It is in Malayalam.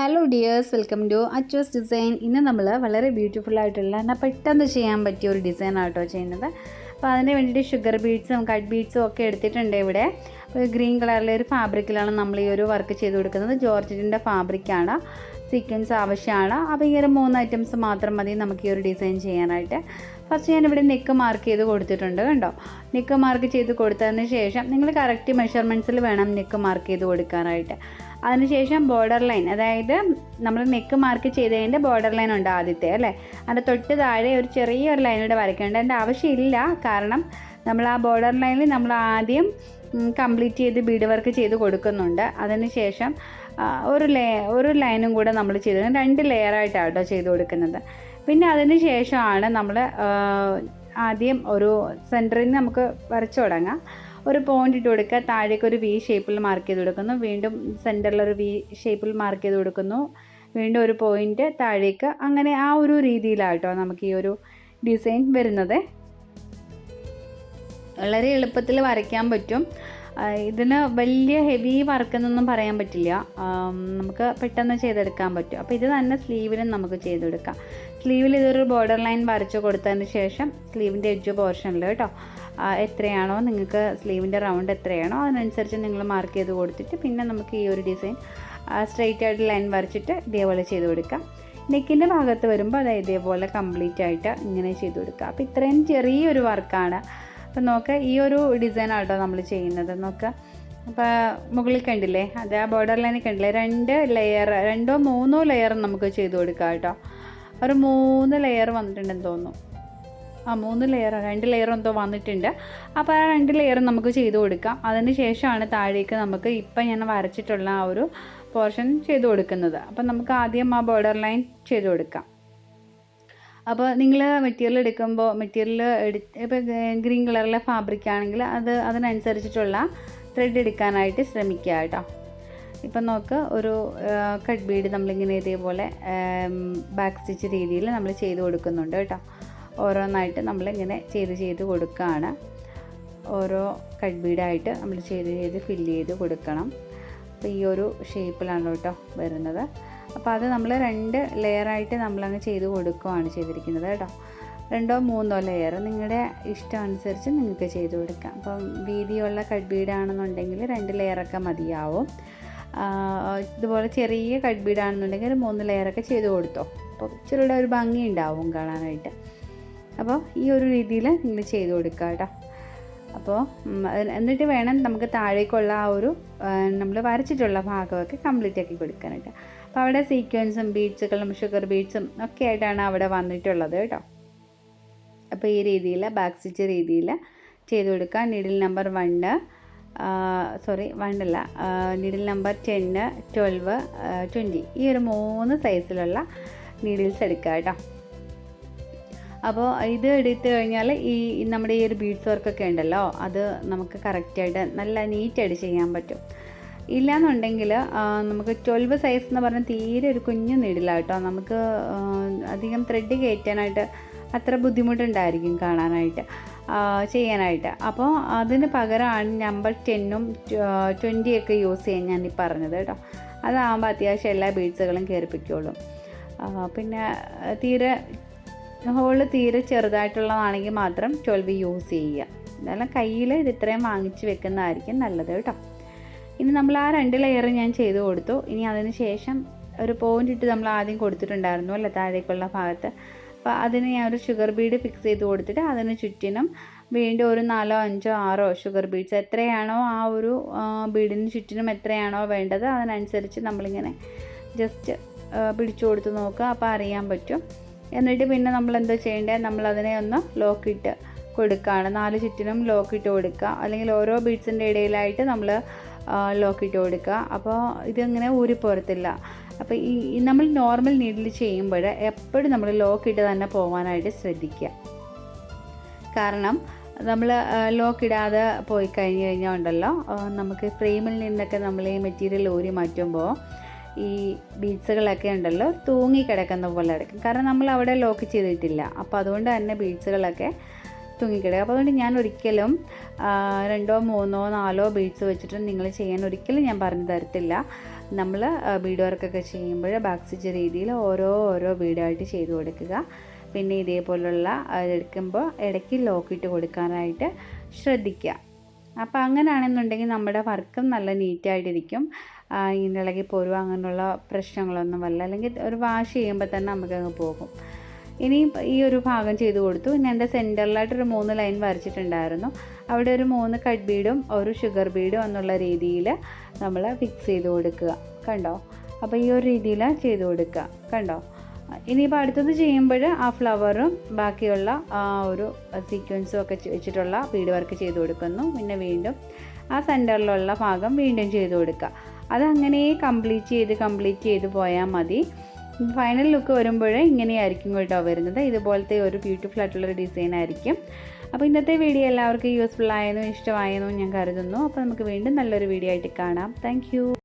Hello dears welcome to Achos design ഇന്ന് നമ്മൾ വളരെ ബ്യൂട്ടിഫുൾ ആയിട്ടുള്ള എന്നാൽ പെട്ടെന്ന് ചെയ്യാൻ പറ്റിയ ഒരു ഡിസൈൻ ആട്ടോ ചെയ്യുന്നത്. അപ്പോൾ അതിന് വേണ്ടിയിട്ട് ഷുഗർ ബീഡ്സും കട്ട് ബീഡ്സും ഒക്കെ എടുത്തിട്ടുണ്ട് ഇവിടെ. ഗ്രീൻ കളറിലെ ഒരു ഫാബ്രിക്കിലാണ് നമ്മൾ ഈ ഒരു വർക്ക് ചെയ്ത് കൊടുക്കുന്നത്. ജോർജറ്റിന്റെ ഫാബ്രിക്കാണ് സീക്വൻസ് ആവശ്യമാണ്. അപ്പോൾ ഈ ഒരു മൂന്ന് ഐറ്റംസ് മാത്രം മതി നമുക്ക് ഈ ഒരു ഡിസൈൻ ചെയ്യാനായിട്ട്. ഫസ്റ്റ് ഞാനിവിടെ നെക്ക് മാർക്ക് ചെയ്ത് കൊടുത്തിട്ടുണ്ട് കണ്ടോ? നെക്ക് മാർക്ക് ചെയ്ത് കൊടുത്തതിന് ശേഷം നിങ്ങൾ കറക്റ്റ് മെഷർമെന്റ്സിൽ വേണം നെക്ക് മാർക്ക് ചെയ്ത് കൊടുക്കാനായിട്ട്. അതിനുശേഷം ബോർഡർ ലൈൻ അതായത് നമ്മൾ നെക്ക് മാർക്ക് ചെയ്തതിന്റെ ബോർഡർ ലൈൻ ഉണ്ട് ആദ്യത്തെ അല്ലേ? അതിന്റെ തൊട്ട് താഴെ ഒരു ചെറിയൊരു ലൈൻ വരയ്ക്കേണ്ട. വരയ്ക്കേണ്ടതിന്റെ ആവശ്യമില്ല കാരണം നമ്മൾ ആ ബോർഡർ ലൈനിൽ നമ്മൾ ആദ്യം കംപ്ലീറ്റ് ചെയ്ത് ബീഡ് വർക്ക് ചെയ്ത് കൊടുക്കുന്നുണ്ട്. അതിനുശേഷം ഒരു ലേ ഒരു ലൈനും കൂടെ നമ്മൾ ചെയ്ത്. രണ്ട് ലെയർ ആയിട്ടാണ് കേട്ടോ ചെയ്ത് കൊടുക്കുന്നത്. പിന്നെ അതിന് ശേഷമാണ് നമ്മൾ ആദ്യം ഒരു സെന്ററിൽ നിന്ന് നമുക്ക് വരച്ചു തുടങ്ങാം. ഒരു പോയിന്റ് ഇട്ട് കൊടുക്കുക. താഴേക്ക് ഒരു വി ഷേപ്പിൽ മാർക്ക് ചെയ്ത് കൊടുക്കുന്നു. വീണ്ടും സെന്ററിൽ ഒരു വി ഷേപ്പിൽ മാർക്ക് ചെയ്ത് കൊടുക്കുന്നു. വീണ്ടും ഒരു പോയിന്റ് താഴേക്ക്. അങ്ങനെ ആ ഒരു രീതിയിലാട്ടോ നമുക്ക് ഈ ഒരു ഡിസൈൻ വരുന്നത്. വളരെ എളുപ്പത്തിൽ വരയ്ക്കാൻ പറ്റും. ഇതിന് വലിയ ഹെവി വർക്ക് എന്നൊന്നും പറയാൻ പറ്റില്ല. നമുക്ക് പെട്ടെന്ന് ചെയ്തെടുക്കാൻ പറ്റും. അപ്പോൾ ഇത് തന്നെ സ്ലീവിലും നമുക്ക് ചെയ്തെടുക്കാം. സ്ലീവിൽ ഇതൊരു ബോർഡർ ലൈൻ വരച്ച് കൊടുത്തതിന് ശേഷം സ്ലീവിന്റെ എഡ്ജ് പോർഷനിൽ കേട്ടോ. എത്രയാണോ നിങ്ങൾക്ക് സ്ലീവിന്റെ റൗണ്ട് എത്രയാണോ അതിനനുസരിച്ച് നിങ്ങൾ മാർക്ക് ചെയ്ത് കൊടുത്തിട്ട് പിന്നെ നമുക്ക് ഈ ഒരു ഡിസൈൻ സ്ട്രെയിറ്റ് ആയിട്ട് ലൈൻ വരച്ചിട്ട് ഇതേപോലെ ചെയ്ത് കൊടുക്കാം. നെക്കിന്റെ ഭാഗത്ത് വരുമ്പോൾ അത് ഇതേപോലെ കംപ്ലീറ്റ് ആയിട്ട് ഇങ്ങനെ ചെയ്ത് കൊടുക്കുക അപ്പോൾ ഇത്രയും ചെറിയൊരു വർക്കാണ് അപ്പോൾ നോക്കുക ഈ ഒരു ഡിസൈനാണ് കേട്ടോ നമ്മൾ ചെയ്യുന്നത്. നോക്കുക അപ്പോൾ മുകളിൽ കണ്ടില്ലേ? അത് ആ ബോർഡർ ലൈനിൽ കണ്ടില്ലേ? രണ്ട് ലെയർ രണ്ടോ മൂന്നോ ലെയർ നമുക്ക് ചെയ്ത് കൊടുക്കാം കേട്ടോ. ഒരു മൂന്ന് ലെയർ വന്നിട്ടുണ്ടെന്ന് തോന്നുന്നു. ആ മൂന്ന് ലെയർ രണ്ട് ലെയർ എന്തോ വന്നിട്ടുണ്ട്. അപ്പോൾ ആ രണ്ട് ലെയർ നമുക്ക് ചെയ്ത് കൊടുക്കാം. അതിന് ശേഷമാണ് താഴേക്ക് നമുക്ക് ഇപ്പം ഞാൻ വരച്ചിട്ടുള്ള ആ ഒരു പോർഷൻ ചെയ്ത് കൊടുക്കുന്നത്. അപ്പം നമുക്ക് ആദ്യം ആ ബോർഡർ ലൈൻ ചെയ്ത് കൊടുക്കാം. അപ്പോൾ നിങ്ങൾ മെറ്റീരിയൽ എടുക്കുമ്പോൾ മെറ്റീരിയൽ എടു ഇപ്പോൾ ഗ്രീൻ കളറിലെ ഫാബ്രിക് ആണെങ്കിൽ അത് അതിനനുസരിച്ചിട്ടുള്ള ത്രെഡ് എടുക്കാനായിട്ട് ശ്രമിക്കുക കേട്ടോ. ഇപ്പം നോക്ക് ഒരു കട്ട് ബീഡ് നമ്മളിങ്ങനെ ഇതേപോലെ ബാക്ക് സ്റ്റിച്ച് രീതിയിൽ നമ്മൾ ചെയ്ത് കൊടുക്കുന്നുണ്ട് കേട്ടോ. ഓരോന്നായിട്ട് നമ്മളിങ്ങനെ ചെയ്ത് ചെയ്ത് കൊടുക്കുകയാണ് ഓരോ കട്ട് ബീഡായിട്ട് നമ്മൾ ചെയ്ത് ചെയ്ത് ഫില്ല് ചെയ്ത് കൊടുക്കണം. അപ്പോൾ ഈ ഒരു ഷേപ്പിലാണ് കേട്ടോ വരുന്നത്. അപ്പോൾ അത് നമ്മൾ രണ്ട് ലെയറായിട്ട് നമ്മളങ്ങ് ചെയ്ത് കൊടുക്കുകയാണ് ചെയ്തിരിക്കുന്നത് കേട്ടോ. രണ്ടോ മൂന്നോ ലെയർ നിങ്ങളുടെ ഇഷ്ടം അനുസരിച്ച് നിങ്ങൾക്ക് ചെയ്ത് കൊടുക്കാം. അപ്പം വീതിയുള്ള കട്ട് ബീഡാണെന്നുണ്ടെങ്കിൽ രണ്ട് ലെയറൊക്കെ മതിയാവും. ഇതുപോലെ ചെറിയ കട്ട് ബീഡാണെന്നുണ്ടെങ്കിൽ ഒരു മൂന്ന് ലെയറൊക്കെ ചെയ്ത് കൊടുത്തോ. അപ്പോൾ ഇച്ചിരിയുടെ ഒരു ഭംഗി ഉണ്ടാവും കാണാനായിട്ട്. അപ്പോൾ ഈ ഒരു രീതിയിൽ നിങ്ങൾ ചെയ്ത് കൊടുക്കുക കേട്ടോ. അപ്പോൾ എന്നിട്ട് വേണം നമുക്ക് താഴേക്കുള്ള ആ ഒരു നമ്മൾ വരച്ചിട്ടുള്ള ഭാഗമൊക്കെ കംപ്ലീറ്റ് ആക്കി കൊടുക്കാനായിട്ട്. അപ്പോൾ അവിടെ സീക്വൻസും ബീഡ്സുകളും ഷുഗർ ബീഡ്സും ഒക്കെ ആയിട്ടാണ് അവിടെ വന്നിട്ടുള്ളത് കേട്ടോ. അപ്പോൾ ഈ രീതിയിൽ ബാക്ക് സ്റ്റിച്ച് രീതിയിൽ ചെയ്ത് കൊടുക്കുക. Needle number one sorry വണ്ണല്ല needle number ten twelve twenty ഈ ഒരു മൂന്ന് സൈസിലുള്ള നീഡിൽസ് എടുക്കുക കേട്ടോ. അപ്പോൾ ഇത് എടുത്തു കഴിഞ്ഞാൽ ഈ നമ്മുടെ ഈ ഒരു ബീഡ്സ് വർക്കൊക്കെ ഉണ്ടല്ലോ അത് നമുക്ക് കറക്റ്റായിട്ട് നല്ല നീറ്റായിട്ട് ചെയ്യാൻ പറ്റും. ഇല്ലയെന്നുണ്ടെങ്കിൽ നമുക്ക് ട്വൽവ് സൈസ് എന്ന് പറഞ്ഞാൽ തീരെ ഒരു കുഞ്ഞു നീടില്ല കേട്ടോ. നമുക്ക് അധികം ത്രെഡ് കയറ്റാനായിട്ട് അത്ര ബുദ്ധിമുട്ടുണ്ടായിരിക്കും കാണാനായിട്ട് ചെയ്യാനായിട്ട്. അപ്പോൾ അതിന് പകരമാണ് നമ്പർ ടെന്നും ട്വന്റിയൊക്കെ യൂസ് ചെയ്യാൻ ഞാൻ ഈ പറഞ്ഞത് കേട്ടോ. അതാകുമ്പോൾ അത്യാവശ്യം എല്ലാ ബീഡ്സുകളും കയറിപ്പിക്കുള്ളൂ പിന്നെ തീരെ ഹോൾ തീരെ ചെറുതായിട്ടുള്ളതാണെങ്കിൽ മാത്രം ട്വൽവ് യൂസ് ചെയ്യുക. എന്നാലും കയ്യിൽ ഇത് ഇത്രയും വാങ്ങിച്ച് വെക്കുന്നതായിരിക്കും നല്ലത് കേട്ടോ. ഇനി നമ്മൾ ആ രണ്ട് ലെയർ ഞാൻ ചെയ്ത് കൊടുത്തു. ഇനി അതിന് ശേഷം ഒരു പോയിന്റ് ഇട്ട് നമ്മൾ ആദ്യം കൊടുത്തിട്ടുണ്ടായിരുന്നു അല്ലേ താഴേക്കുള്ള ഭാഗത്ത്. അപ്പോൾ അതിന് ഞാൻ ഒരു ഷുഗർ ബീഡ് ഫിക്സ് ചെയ്ത് കൊടുത്തിട്ട് അതിന് ചുറ്റിനും വീണ്ടും ഒരു നാലോ അഞ്ചോ ആറോ ഷുഗർ ബീഡ്സ് എത്രയാണോ ആ ഒരു ബീഡിന് ചുറ്റിനും എത്രയാണോ വേണ്ടത് അതിനനുസരിച്ച് നമ്മളിങ്ങനെ ജസ്റ്റ് പിടിച്ചു കൊടുത്ത് നോക്കുക. അപ്പോൾ അറിയാൻ പറ്റും. എന്നിട്ട് പിന്നെ നമ്മൾ എന്താ ചെയ്യേണ്ടത് നമ്മൾ അതിനെ ഒന്ന് ലോക്കിട്ട് കൊടുക്കുകയാണ് നാല് ചുറ്റിനും ലോക്കിട്ട് കൊടുക്കുക. അല്ലെങ്കിൽ ഓരോ ബീഡ്സിന്റെ ഇടയിലായിട്ട് നമ്മൾ ലോക്കിട്ട് കൊടുക്കുക. അപ്പോൾ ഇതിങ്ങനെ ഊരിപ്പോരത്തില്ല അപ്പോൾ ഈ നമ്മൾ നോർമൽ നീഡിൽ ചെയ്യുമ്പോൾ എപ്പോഴും നമ്മൾ ലോക്കിട്ട് തന്നെ പോകാനായിട്ട് ശ്രദ്ധിക്കുക. കാരണം നമ്മൾ ലോക്ക് ഇടാതെ പോയി കഴിഞ്ഞ് കഴിഞ്ഞാൽ ഉണ്ടല്ലോ നമുക്ക് ഫ്രെയിമിൽ നിന്നൊക്കെ നമ്മൾ ഈ മെറ്റീരിയൽ ഊരി മാറ്റുമ്പോൾ ഈ ബീഡ്സുകളൊക്കെ ഉണ്ടല്ലോ തൂങ്ങി കിടക്കുന്ന പോലെ കിടക്കും കാരണം നമ്മൾ അവിടെ ലോക്ക് ചെയ്തിട്ടില്ല. അപ്പോൾ അതുകൊണ്ട് തന്നെ ബീഡ്സുകളൊക്കെ തൂങ്ങിക്കിടക്കുക അപ്പോൾ അതുകൊണ്ട് ഞാൻ ഒരിക്കലും രണ്ടോ മൂന്നോ നാലോ ബീഡ്സ് വെച്ചിട്ട് നിങ്ങൾ ചെയ്യാൻ ഒരിക്കലും ഞാൻ പറഞ്ഞു തരത്തില്ല. നമ്മൾ ബീഡ് വർക്കൊക്കെ ചെയ്യുമ്പോൾ ബാക്ക് സ്റ്റിച്ച് രീതിയിൽ ഓരോ ഓരോ ബീഡായിട്ട് ചെയ്ത് കൊടുക്കുക. പിന്നെ ഇതേപോലുള്ള എടുക്കുമ്പോൾ ഇടയ്ക്ക് ലോക്കിട്ട് കൊടുക്കാനായിട്ട് ശ്രദ്ധിക്കുക. അപ്പോൾ അങ്ങനെയാണെന്നുണ്ടെങ്കിൽ നമ്മുടെ വർക്കും നല്ല നീറ്റായിട്ടിരിക്കും ഇങ്ങനെ ഇളകി പോരുക അങ്ങനെയുള്ള പ്രശ്നങ്ങളൊന്നും വല്ല അല്ലെങ്കിൽ ഒരു വാഷ് ചെയ്യുമ്പോൾ തന്നെ നമുക്കങ്ങ് പോകും. ഇനി ഈ ഒരു ഭാഗം ചെയ്ത് കൊടുത്തു. ഇനി എന്റെ സെന്ററിലായിട്ടൊരു മൂന്ന് ലൈൻ വരച്ചിട്ടുണ്ടായിരുന്നു. അവിടെ ഒരു മൂന്ന് കട്ട് ബീഡും ഒരു ഷുഗർ ബീഡും എന്നുള്ള രീതിയിൽ നമ്മൾ ഫിക്സ് ചെയ്ത് കൊടുക്കുക. കണ്ടോ? അപ്പോൾ ഈ ഒരു രീതിയിൽ ചെയ്ത് കൊടുക്കുക. കണ്ടോ? ഇനിയിപ്പോൾ അടുത്തത് ചെയ്യുമ്പോൾ ആ ഫ്ലവറും ബാക്കിയുള്ള ആ ഒരു സീക്വൻസും ഒക്കെ വെച്ചിട്ടുള്ള ബീഡ് വർക്ക് ചെയ്ത് കൊടുക്കുന്നു. പിന്നെ വീണ്ടും ആ സെന്ററിലുള്ള ഭാഗം വീണ്ടും ചെയ്ത് കൊടുക്കുക. അതങ്ങനെ കംപ്ലീറ്റ് ചെയ്ത് കംപ്ലീറ്റ് ചെയ്ത് പോയാൽ മതി. ഫൈനൽ ലുക്ക് വരുമ്പോൾ ഇങ്ങനെയായിരിക്കും കേട്ടോ വരുന്നത്. ഇതുപോലത്തെ ഒരു ബ്യൂട്ടിഫുൾ ആയിട്ടുള്ളൊരു ഡിസൈൻ ആയിരിക്കും. അപ്പോൾ ഇന്നത്തെ വീഡിയോ എല്ലാവർക്കും യൂസ്ഫുൾ ആയെന്നും ഇഷ്ടമായെന്നും ഞാൻ കരുതുന്നു. അപ്പോൾ നമുക്ക് വീണ്ടും നല്ലൊരു വീഡിയോ ആയിട്ട് കാണാം. താങ്ക്